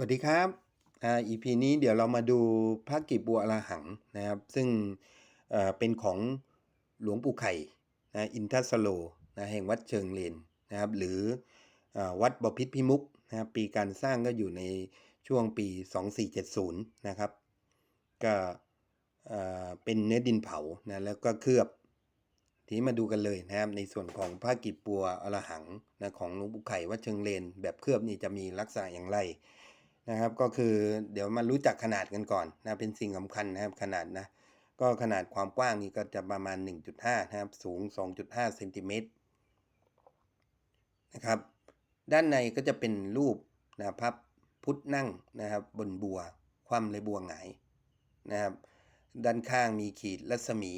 สวัสดีครับอ่า EP นี้เดี๋ยวเรามาดูพระกิบบัวอรหังนะครับ ซึ่งเอ่อเป็นของหลวงปู่ไข่นะอินทัสโลนะแห่งวัดเชิงเลนนะครับ หรืออาวัดบพิตรพิมุกนะครับปีการสร้างก็อยู่ในช่วงปี 2470 นะครับ ก็เอ่อเป็นเนื้อดินเผานะแล้วก็เคลือบทีนี้มาดูกันเลยนะครับในส่วนของผ้ากิบปัวอรหังนะของหลวงปู่ไข่วัดเชิงเลน แบบเคลือบนี่จะมีลักษณะอย่างไร นะครับ ก็คือเดี๋ยวมารู้จักขนาดกันก่อนนะเป็นสิ่งสำคัญนะครับขนาดนะก็ขนาดความกว้างนี่ก็จะประมาณ 1.5 นะครับ สูง 2.5เซนติเมตรนะครับ ด้านในก็จะเป็นรูปนะพับพุทธนั่งนะครับ บนบัว คว่ำเลยบัวหงายนะครับ ด้านข้างมีขีดรัศมี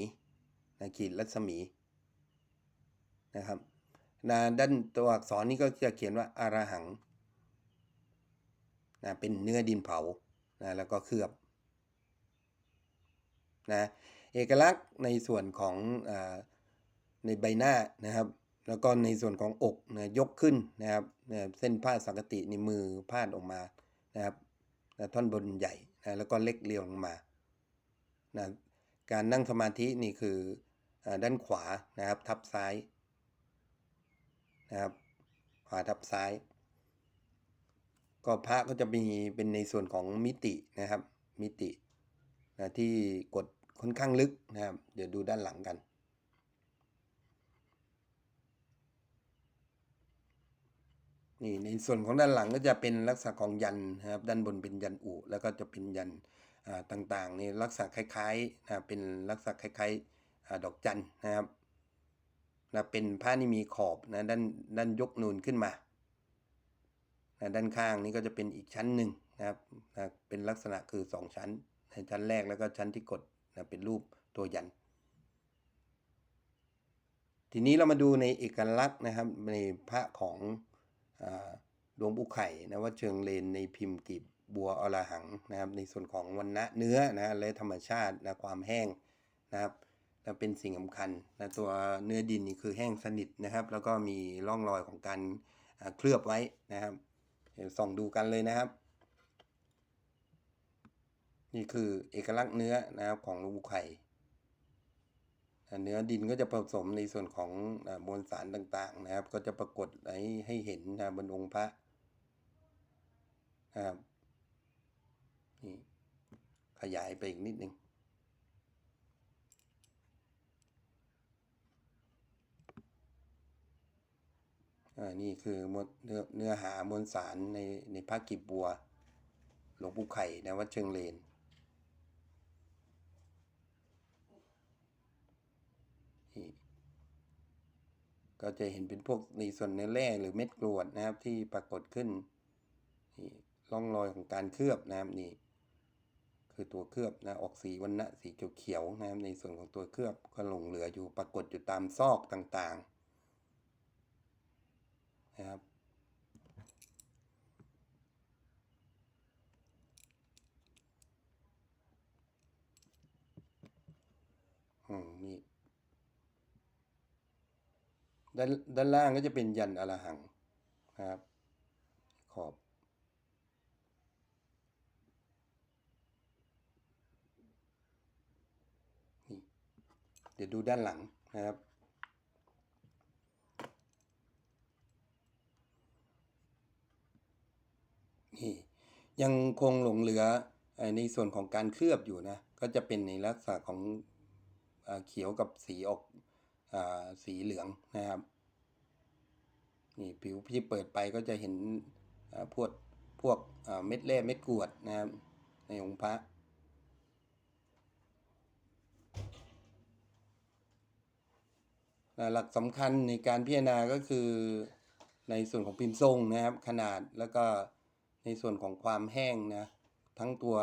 นะขีดรัศมีนะครับนะด้านตัวอักษรนี่ก็จะเขียนว่าอารหัง นะเป็นเนื้อดินเผานะแล้วก็เคลือบนะเอกลักษณ์ในส่วนของอในใบหน้านะครับ แล้วก็ในส่วนของอกนะยกขึ้นนะครับนะเส้นผ้าสังกติในมือพาดออกมานะครับนะท่อนบนใหญ่นะแล้วก็เล็กเรียวลงมานะการนั่งสมาธินี่คืออด้านขวานะครับ ทับซ้ายนะครับขวาทับซ้าย ก็พระก็จะมีเป็นในส่วนของมิตินะครับ มิตินะที่กดค่อนข้างลึกนะครับ เดี๋ยวดูด้านหลังกัน นี่ในส่วนของด้านหลังก็จะเป็นลักษณะของยันนะครับ ด้านบนเป็นยันอุแล้วก็จะเป็นยันอ่าต่างๆในลักษณะคล้ายๆนะเป็นลักษณะคล้ายๆอ่าดอกจันนะครับนะเป็นผ้านี่มีขอบนะด้านด้านยกนูนขึ้นมา นะด้านข้างนี้ก็จะเป็นอีกชั้นหนึ่งนะครับนะเป็นลักษณะคือสองชั้นในชั้นแรกแล้วก็ชั้นที่กดนะเป็นรูปตัวยัน ทีนี้เรามาดูในเอกลักษณ์นะครับในพระของหลวงปู่ไข่นะว่าเชิงเลนในพิมพ์กีบบัวอรหังนะครับในส่วนของวันณะเนื้อนะและธรรมชาตินะความแห้งนะครับและเป็นสิ่งสำคัญนะตัวเนื้อดินนี่คือแห้งสนิทนะครับ แล้วก็มีร่องรอยของการเคลือบไว้นะครับ ดี๋ยวส่องดูกันเลยนะครับ นี่คือเอกลักษณ์เนื้อนะครับของลวงปู่ไข่เนื้อดินก็จะผสมในส่วนของมวลสารต่างๆ นะครับ ก็จะปรากฏให้ให้เห็นนะบนองค์พระนะครับนี่ขยายไปอีกนิดนึง นี่คือเนื้อเนื้อหามวลสารในในพระกิบบัว หลวงปู่ไข่ในวัดเชิงเลน ก็จะเห็นเป็นพวกในส่วนเนื้อแร่หรือเม็ดกรวดนะครับที่ปรากฏขึ้นนี่ร่องรอยของการเคลือบนะครับนี่คือตัวเคลือบนะออกสีวันณะสีเขียวๆนะครับในส่วนของตัวเคลือบก็หลงเหลืออยู่ปรากฏอยู่ตามซอกต่างๆ นะครับ อืมนี่ด้านด้านล่างก็จะเป็นยันอรหังนะครับ ขอบ นี่ เดี๋ยวดูด้านหลังนะครับ นี่ ยังคงหลงเหลือในส่วนของการเคลือบอยู่นะ ก็จะเป็นในลักษณะของอเขียวกับสีออกอสีเหลืองนะครับนี่ผิวที่เปิดไปก็จะเห็นพวกพวกเม็ดแร่เม็ดกรวดนะครับ ในองค์พระหลักสำคัญในการพิจารณาก็คือในส่วนของพิมพ์ทรงนะครับ ขนาดแล้วก็ ในส่วนของความแห้งนะ ทั้งตัว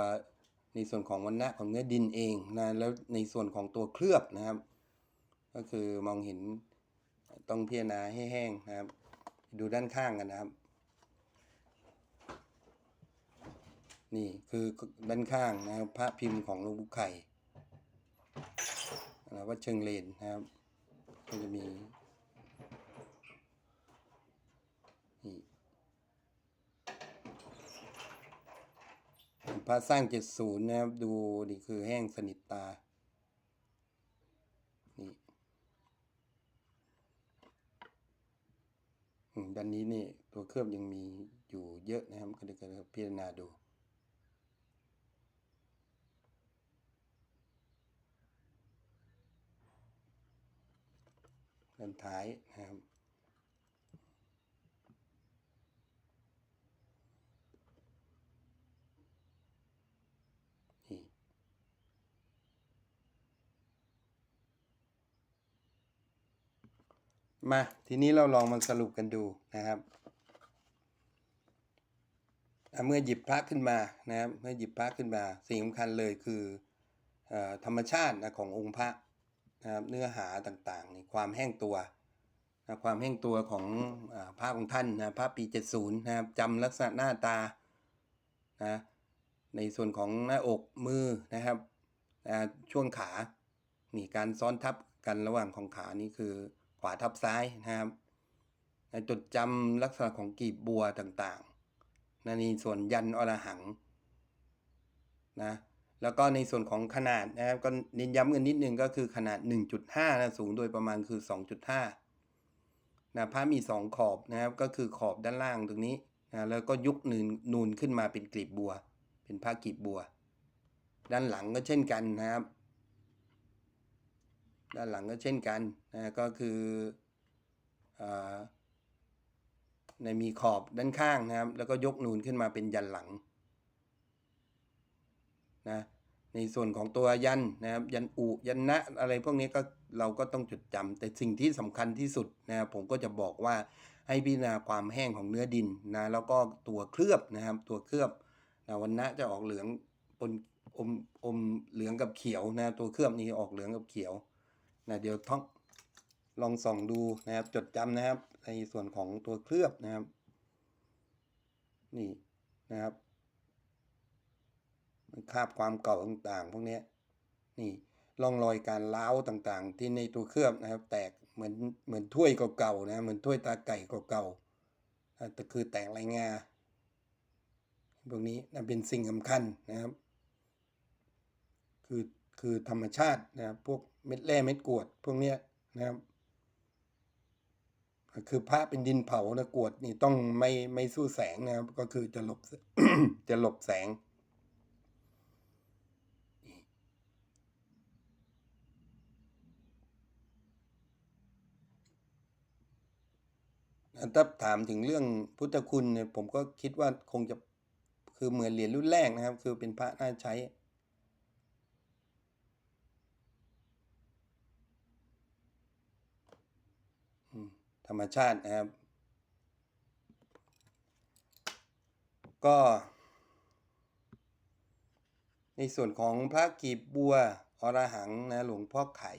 ในส่วนของวันณะของเนื้อดินเองนะแล้วในส่วนของตัวเคลือบนะครับ ก็คือมองเห็นต้องพิจารณาให้แห้งนะครับ ดูด้านข้างกันนะครับ นี่คือด้านข้างนะครับพระพิมพ์ของหลวงปู่ไข่นะวัดเชิงเลนนะครับ ก็จะมีนี่ พระสร้าง70นย์นะครับ ดูนี่คือแห้งสนิทตา นี่ด้านนี้นี่ตัวเคลือบยังมีอยู่เยอะนะครับ ก็เดี๋ยวพิจารณาดูด้านท้ายนะครับ นี่ มา ทีนี้เราลองมาสรุปกันดูนะครับเมื่อหยิบพระขึ้นมานะครับเมื่อหยิบพระขึ้นมา สิ่งสำคัญเลยคืออธรรมชาตินะขององค์พระนะครับเนื้อหาต่างๆนี่ความแห้งตัวนะความแห้งตัวของอพระของท่านนะพระปี 70 นะครับจำลักษณะหน้าตานะในส่วนของหน้าอกมือนะครับช่วงขามีการซ้อนทับกันระหว่างของขานี่คือ ขวาทับซ้ายนะครับนจดจำลักษณะของกีบบัวต่างๆนะนี่ส่วนยันอรหังนะแล้วก็ในส่วนของขนาดนะครับก็เน้นย้ำกันนิดนึงก็คือขนาด 1.5นะสูงโดยประมาณคือ 2.5นะพระมี 2 ขอบนะครับก็คือขอบด้านล่างตรงนี้นะแล้วก็ยุกนูนนูนขึ้นมาเป็นกลีบบัว เป็นผ้ากลีบบัว ด้านหลังก็เช่นกันนะครับ ด้านหลังก็เช่นกันนะก็คืออในมีขอบด้านข้างนะครับ แล้วก็ยกนูนขึ้นมาเป็นยันหลังนะในส่วนของตัวยันนะครับ ยันอุยันนะอะไรพวกนี้ก็เราก็ต้องจดจำแต่สิ่งที่สำคัญที่สุดนะครับผมก็จะบอกว่าให้พิจารณาความแห้งของเนื้อดินนะแล้วก็ตัวเคลือบนะครับ ตัวเคลือบนะวันนะจะออกเหลืองปนอมอมเหลืองกับเขียวนะตัวเคลือบนี้ออกเหลืองกับเขียว นะเดี๋ยวท่องลองส่องดูนะครับ จดจำนะครับ ในส่วนของตัวเคลือบนะครับ นี่นะครับมันคาบความเก่าต่างๆ พวกนี้นี่ร่องรอยการเล้าต่างๆ ที่ในตัวเคลือบนะครับ แตกเหมือนเหมือนถ้วยเก่าๆนะเหมือนถ้วยตาไก่เก่าๆแต่คือแตกลายงาพวกนี้นะเป็นสิ่งสำคัญนะครับ คือคือธรรมชาตินะครับพวก เม็ดแร่เม็ดกรวด พวกเนี้ยนะครับคือพระเป็นดินเผานะกรวดนี่ต้องไม่ไม่สู้แสงนะครับ ก็คือจะหลบจะหลบแสง ถ้าถามถึงเรื่องพุทธคุณเนี่ยผมก็คิดว่าคงจะคือเหมือนเหรียญรุ่นแรกนะครับ คือเป็นพระน่าใช้ ธรรมชาตินะครับ ก็ ในส่วนของพระกีบบัวอรหังนะหลวงพ่อไข่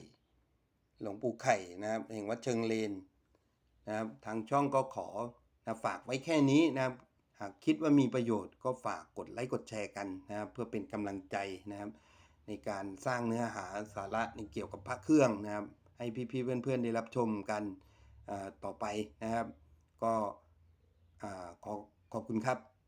หลวงปู่ไข่นะครับแห่งวัดเชิงเลนนะครับทางช่องก็ขอนะฝากไว้แค่นี้นะครับ หากคิดว่ามีประโยชน์ก็ฝากกดไลค์กดแชร์กันนะครับ เพื่อเป็นกำลังใจนะครับ ในการสร้างเนื้อหาสาระในเกี่ยวกับพระเครื่องนะครับ ให้พี่ๆเพื่อนๆได้รับชมกัน ต่อไปนะครับ ก็ขอขอบคุณครับ